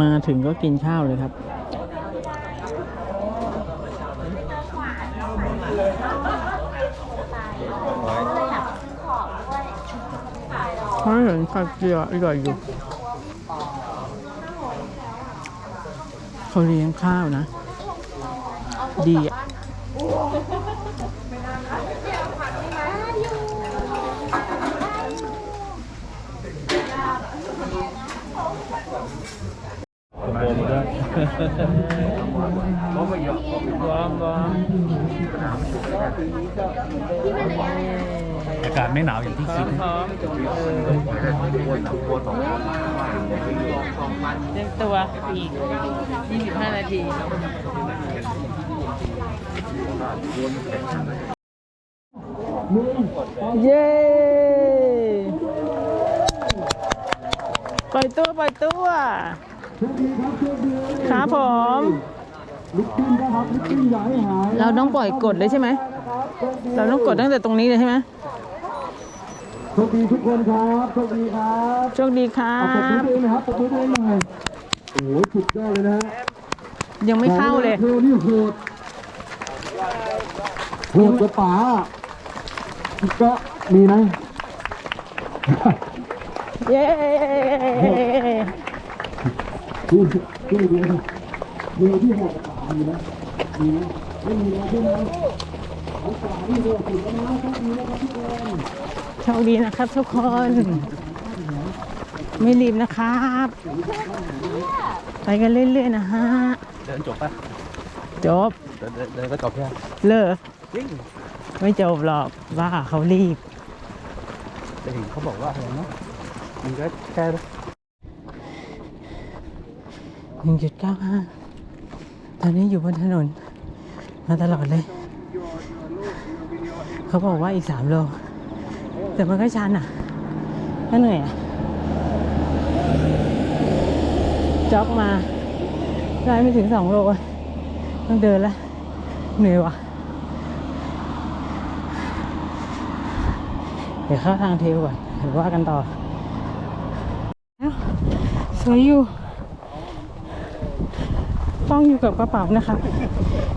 มาถึงก็กินข้าวเลยครับเพราะเห็นผัดเกลืออร่อยอยู่เขาเลี้ยงข้าวนะ ดีอะ อากาศไม่หนาวอย่างที่คิดเตรียมตัวอีก25 นาทีเย้ปล่อยตัวปล่อยตัว ครับผมเราต้องปล่อยกดเลยใช่ไหม เราต้องกดตั้งแต่ตรงนี้เลยใช่ไหมโชคดีทุกคนครับโชคดีครับโชคดีครัเอาปรบมือบ ตัวเองนะครับปรบมือตัวเองหน่อยโอ้โหสุดยอดเลยนะฮะยังไม่เข้าเลยเธอนี่โหดโหดกว่าป๋าก็มีนะเย้ ดูดูดูดูที่โหดกว่าป๋ามีนะมีนะไม่มีนะใช่ไหมเอาป๋าที่โหดสุดแล้วนะโชคดีนะครับทุกคนโชคดีนะครับทุกคน ไม่รีบนะครับ ไปกันเรื่อยๆนะฮะ เดินจบปะจบ เดินเดินเดินก็จบแค่เลิกไม่จบหรอกว่าเขารีบแต่เห็นเขาบอกว่าอะไรนะมันก็แค่ หนึ่งจุดเก้าห้าตอนนี้อยู่บนถนน มาตลอดเลย เขาบอกว่าอีกสามโล แต่มันก็ชันอะก็เหนื่อยอะจ็อกมาได้ไม่ถึงสองโลต้องเดินละเหนื่อยว่ะ เดี๋ยวเข้าทางเทลก่อนเดี๋ยวว่ากันต่อเอ้าสวยอยู่ ต้องอยู่กับกระเป๋านะคะ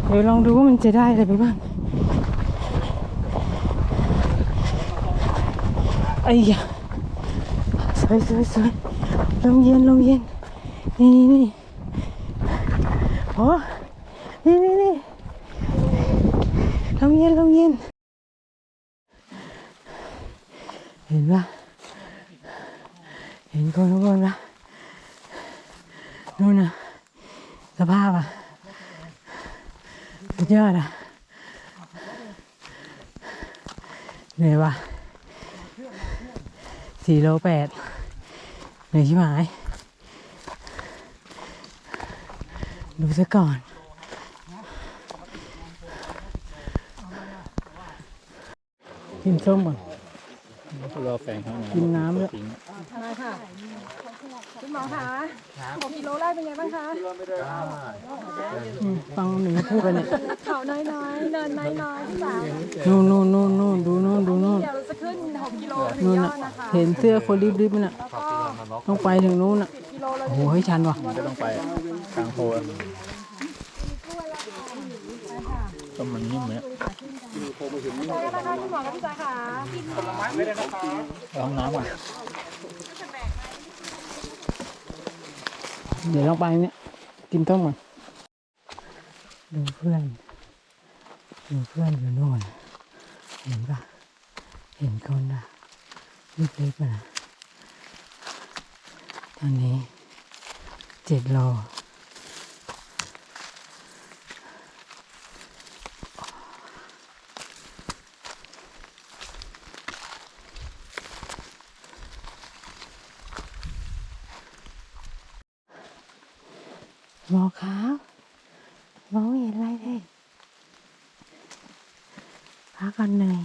เดี๋ยวลองดูว่ามันจะได้อะไรไปบ้างไอ้ยะสวยสวยสวยลมเย็นลมเย็น นี่นี่นี่โอ้นี่นี่นี่ลมเย็นลมเย็น เห็นปะเห็นคนทุกคนปะนู่นน่ะ สภาพอะสุดยอดอะเหนื่อยว่ะสี่โลแปดเหนื่อยชิบหาย ดูซะก่อนกินส้มก่อนรอแฟนเขากินน้ำด้วยคุณ หมอคะ6กิโลแรกเป็นไงบ้างคะอืมฟังหนึ่งพูดกันเนี่ยเขาน้อยๆเนินน้อยๆพี่สาวนู่นนู่นนู่นนู่นดูนู่นดูนู่นเดี๋ยวเราจะขึ้น6กิโลหนึ่งนู่นยน่ะอดนะคะเห็นเสื้อคนรีบๆน่ะแล้วก็ต้องไปถึงนู้นน่ะกิโลเราโอ้โหเฮ้ยชันว่ะก็ต้องไปทางโพนก็มันนิ่มเนี่ยใช่แล้วนะคะคุณหมอกับพี่สาวค่ะลองน้ำก่อน เดี๋ยวลองไปเนี่ย กินต้มก่อนดูเพื่อนดูเพื่อนอยู่โน่นเห็นปะเห็นคนอะเล็กๆนะตอนนี้เจ็ดโล หมอขาวมองไม่เห็นอะไรเลยพักกันเหนื่อย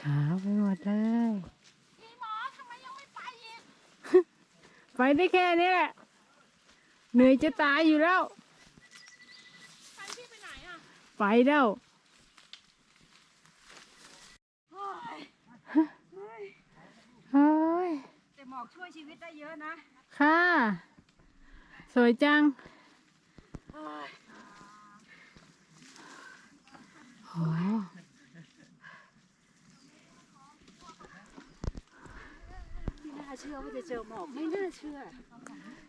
ขาวไปหมดเลยพี่หมอทำไมยังไม่ไปอีกไปได้แค่นี้แหละ เหนื่อยจะตายอยู่แล้ว ไปพี่ไปไหนอะ ไปแล้ว หมอกช่วยชีวิตได้เยอะนะ ค่ะ ส วยจังโอ้ยไม่น่าเชื่อว่าจะเจอหมอก ไม่น่าเชื่อ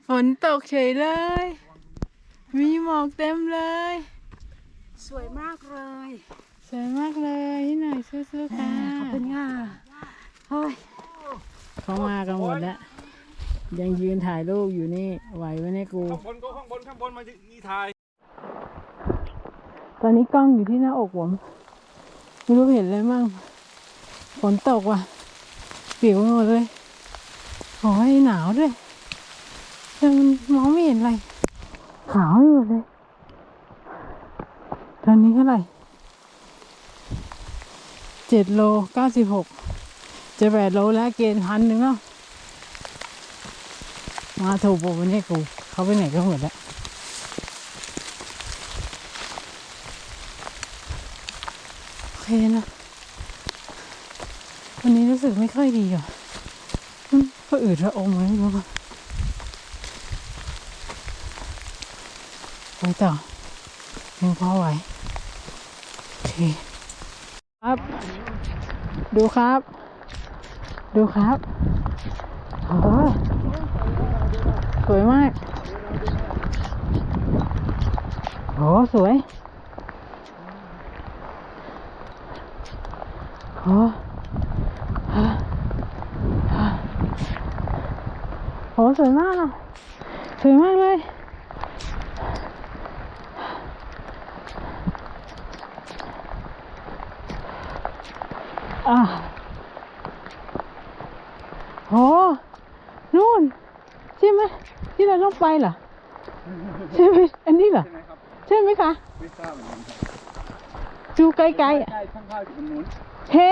ฝนตกเฉยเลย มีหมอกเต็มเลย สวยมากเลย สวยมากเลยพี่หน่อยสู้ๆค่ะขอบคุณค่ะเฮ้ยเขามากันหมดแล้ว ยังยืนถ่ายรูปอยู่นี่ ไหวไหมเนี่ยกู ข้างบนก็ข้างบนข้างบนมายีถ่ายตอนนี้กล้องอยู่ที่หน้าอกผม ไม่รู้เห็นอะไรมั่งฝนตกว่ะเปียกไปหมดเลยโอ้ยหนาวด้วยแต่มันมองไม่เห็นอะไรขาวไปหมดเลย ตอนนี้เท่าไหร่เจ็ดโลเก้าสิบหกจะแปดโลแล้วเกณฑ์พันหนึ่งแล้ว มาถูกผมวันนี้กู เขาไปไหนกันหมดแล้วโอเคนะ วันนี้รู้สึกไม่ค่อยดีอะก็อืดระอมเลยไม่รู้อะไปต่อยังพอไหวโอเคครับ ดูครับ ดูครับโอ้ สวยมากโอ้สวยโอ้ฮะฮะโหสวยมากอะสวยมากเลยอะโหนู่น ใช่ไหมที่เราต้องไปเหรอใช่ไหมอันนี้เหรอ ใช่ไหมคะไม่ทราบเหมือนกันครับดูไกลๆอะใช่ข้างข้าวอยู่ตรงนู้นเฮ้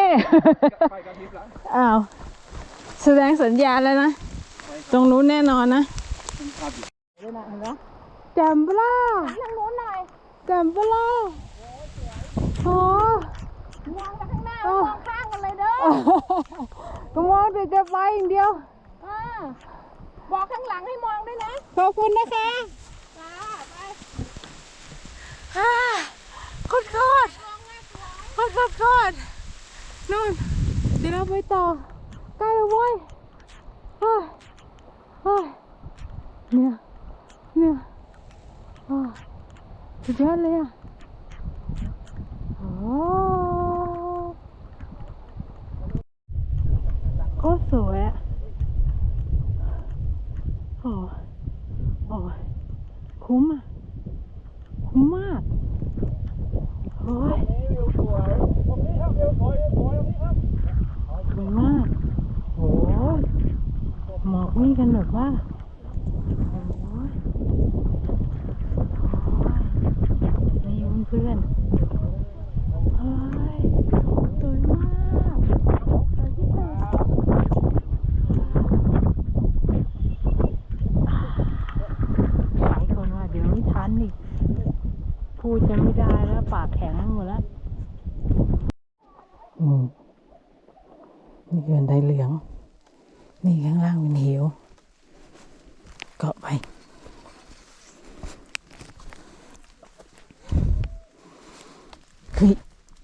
ไปกับพริบแล้วอ้าว แสดงสัญญาณแล้วนะ ตรงนู้นแน่นอนนะข้างข้าวอยู่แจมปะล่าทางโน้นหน่อยแจมปะล่าโอ้มองไปข้างหน้ามองข้างกันเลยเด้อ ก็มองแต่จะไปอย่างเดียวอ่า บอกข้างหลังให้มองด้วยนะขอบคุณนะคะจ้าไปฮ่าโคตรโคตรโคตรโคตรโคตรนู่นเดี๋ยวเราไปต่อใกล้แล้วเว้ยเฮ้ยเฮ้ยเนี่ยเนี่ยอ้าวสุดยอดเลยอะโอ้โคตรสวยอะโอ้โอ้คุ้มอะ คุ้มมากโอ้ยสวยมากโอ้ยหมอกนี่กันแบบว่า โอ้ยโอ้ยนี่เพื่อนๆเฮ้ยสวยมากสวยที่สุดหลายคนว่าเดี๋ยวไม่ทันอีก พูดจะไม่ได้แล้ว ปากแข็งหมดแล้ว อืมนี่เกินไดเหลือง นี่ข้างล่างเป็นเหวเกาะไป เฮ้ย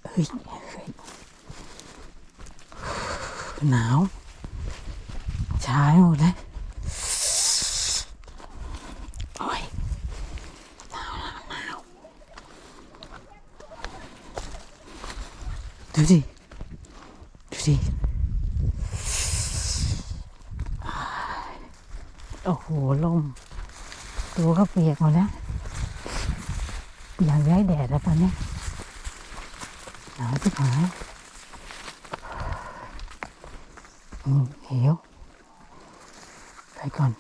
เฮ้ยเฮ้ยหนาวช้าหมดเลยโอ้ยดูดิดูดิโอ้โหลมตัวก็เปียกหมดแล้วอยากย้ายแดดแล้วตอนนี้ หนาวจะหายอืมเหวไปก่อน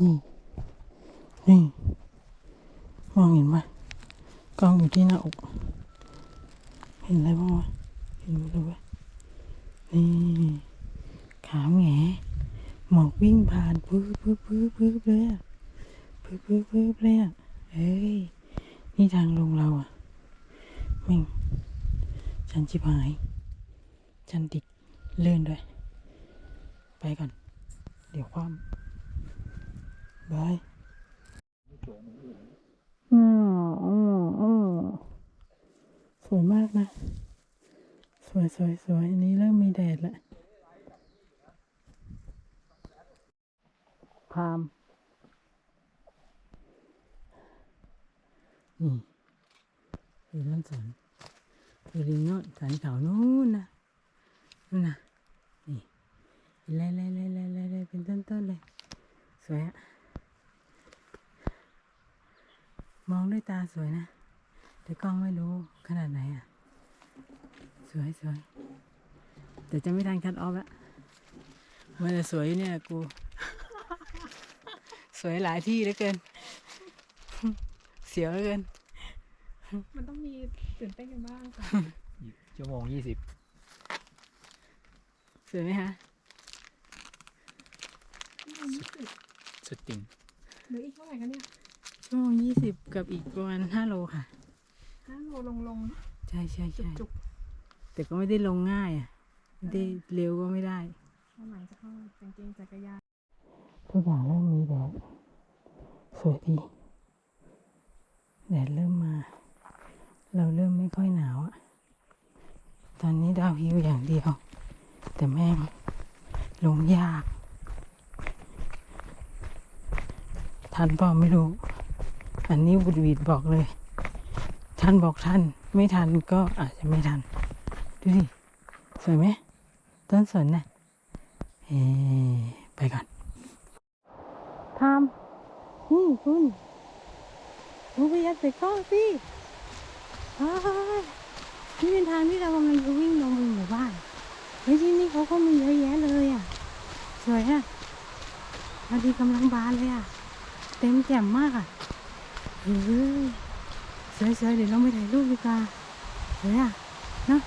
นี่นี่มองเห็นไหมกล้องอยู่ที่หน้าอก เห็นอะไรบ้างวะเห็นหมดเลยนี่ ขาแง หมอกวิ่งผ่านปื๊บปื๊บปื๊บปื๊บเลยอะปื๊บปื๊บปื๊บเลยอะเอ้ย นี่ทางลงเราอะแม่งฉันชิบหาย ฉันติดเลื่อนด้วย ไปก่อน เดี๋ยวความบายอืมอืมอืมสวยมากนะ สวยสวยสวยอันนี้เริ่มมีแดดแล้ว พามนี่คือต้นสนคือริมโน้นสันเขานู้นนะนู่นนะนี่ไล่ไล่ไล่ไล่ไล่เป็นต้นต้นๆเลย สวยอะมองด้วยตาสวยนะ แต่กล้องไม่รู้ขนาดไหนอะสวยสวยแต่จะไม่ทันคัดออฟล้วมันจะสวยอยู่เนี่ยกู สวยหลายที่เหลือเกิน เสียวเหลือเกิน มันต้องมีตื่นเต้นกันบ้างค่ะชั่วโมงยี่สิบสวยไหมคะสุดจริงเหลืออีกเท่าไหร่คะเนี่ยชั่วโมงยี่สิบกับอีกประมาณห้าโลค่ะห้าโลลงลงใช่ใช่ใช่จุกแต่ก็ไม่ได้ลงง่ายอะไม่ได้เร็วก็ไม่ได้ ๆข้างหลังจะเข้ากางเกงจักรยาน ทุกอย่างเริ่มมีแดด สวยดีแดดเริ่มมา เราเริ่มไม่ค่อยหนาวอะตอนนี้ดาวฮิวอย่างเดียว แต่แม่งลงยาก ทันเปล่าไม่รู้ อันนี้บุดวีดบอกเลย ท่านบอกท่าน ไม่ทันก็อาจจะไม่ทัน ดูดิ สวยไหมต้นสนนะเฮ้ไปก่อนทำ นี่คุณดูไปยัดใส่กล้องสินี่เป็นทางที่เรากำลังจะวิ่งลงหมู่บ้านเฮ้ยที่นี่เขาก็มีเยอะแยะเลยอะ สวยอะพอดีกำลังบานเลยอะ เต็มแจ่มมากอะเฮ้ยสวยๆเดี๋ยวเราไปถ่ายรูปดีกว่าสวยอะเนอะ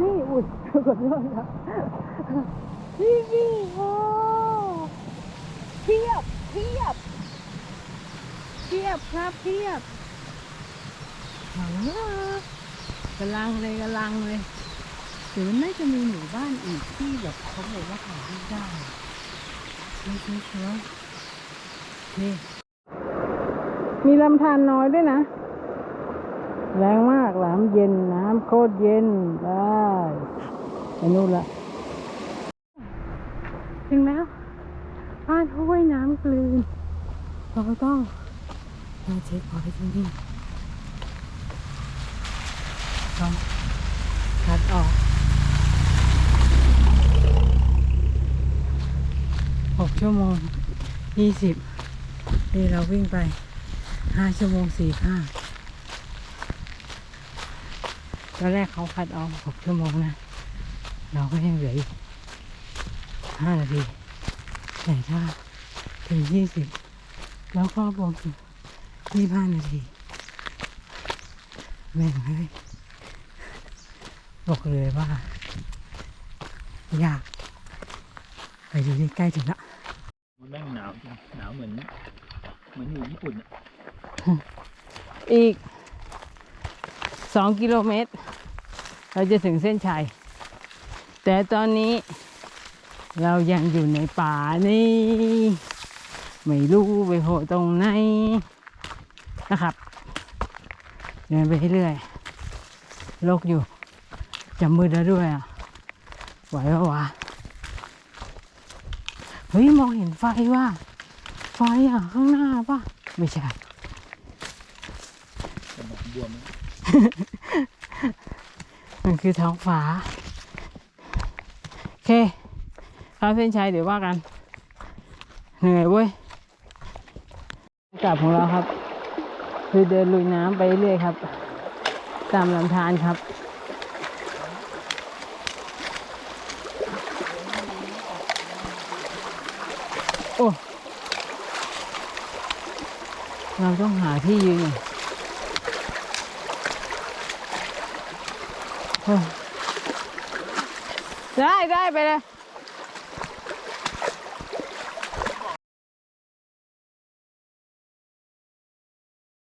นี่อุ้ยขอโทษครับนี่นี่โอ้เทียบ เทียบเทียบครับเทียบเอาละกำลังเลยกำลังเลยเดี๋ยวมันน่าจะมีหมู่บ้านอีกที่แบบเขาบอกว่าถ่ายรูปได้สวยสวยสวยนี่มีลำธารน้อยด้วยนะ แรงมากน้ำเย็นน้ำโคตรเย็นได้ไปนู่นละถึงแล้ว น้ำกลืน เราก็ต้องมาเช็คพอยต์ที่นี่ต้องคัดออกหกชั่วโมงยี่สิบนี่เราวิ่งไปห้าชั่วโมงสี่ห้าตอนแรกเขาคัดออกหกชั่วโมงนะ เราก็ยังเหลืออีกห้านาทีแต่ถ้า ถึงยี่สิบแล้วก็บวกถึงยี่ห้านาทีแม่งเลยบอกเลยว่ายากไปดูใกล้ๆถึงละแม่งหนาวจริงหนาวเหมือนเหมือนอยู่ญี่ปุ่นอะอีกสองกิโลเมตร เราจะถึงเส้นชัย แต่ตอนนี้เรายังอยู่ในป่านี่ ไม่รู้ไปโผล่ตรงไหนนะครับ เดินไปเรื่อยๆโลกอยู่จะมืดแล้ด้วยอะไหวปะวะเฮ้ยมองเห็นไฟว่าไฟอะข้างหน้าป่ะ ไม่ใช่สมองบวมมันคือท้องฟ้าโอเคข้าเส้นชัยเดี๋ยวว่ากัน เหนื่อยเว้ย กลับของเราครับ คือเดินลุยน้ำไปเรื่อยครับ ตามลำธารครับโอ้เราต้องหาที่ยืนก่อนโอ้ได้ได้ไปเลย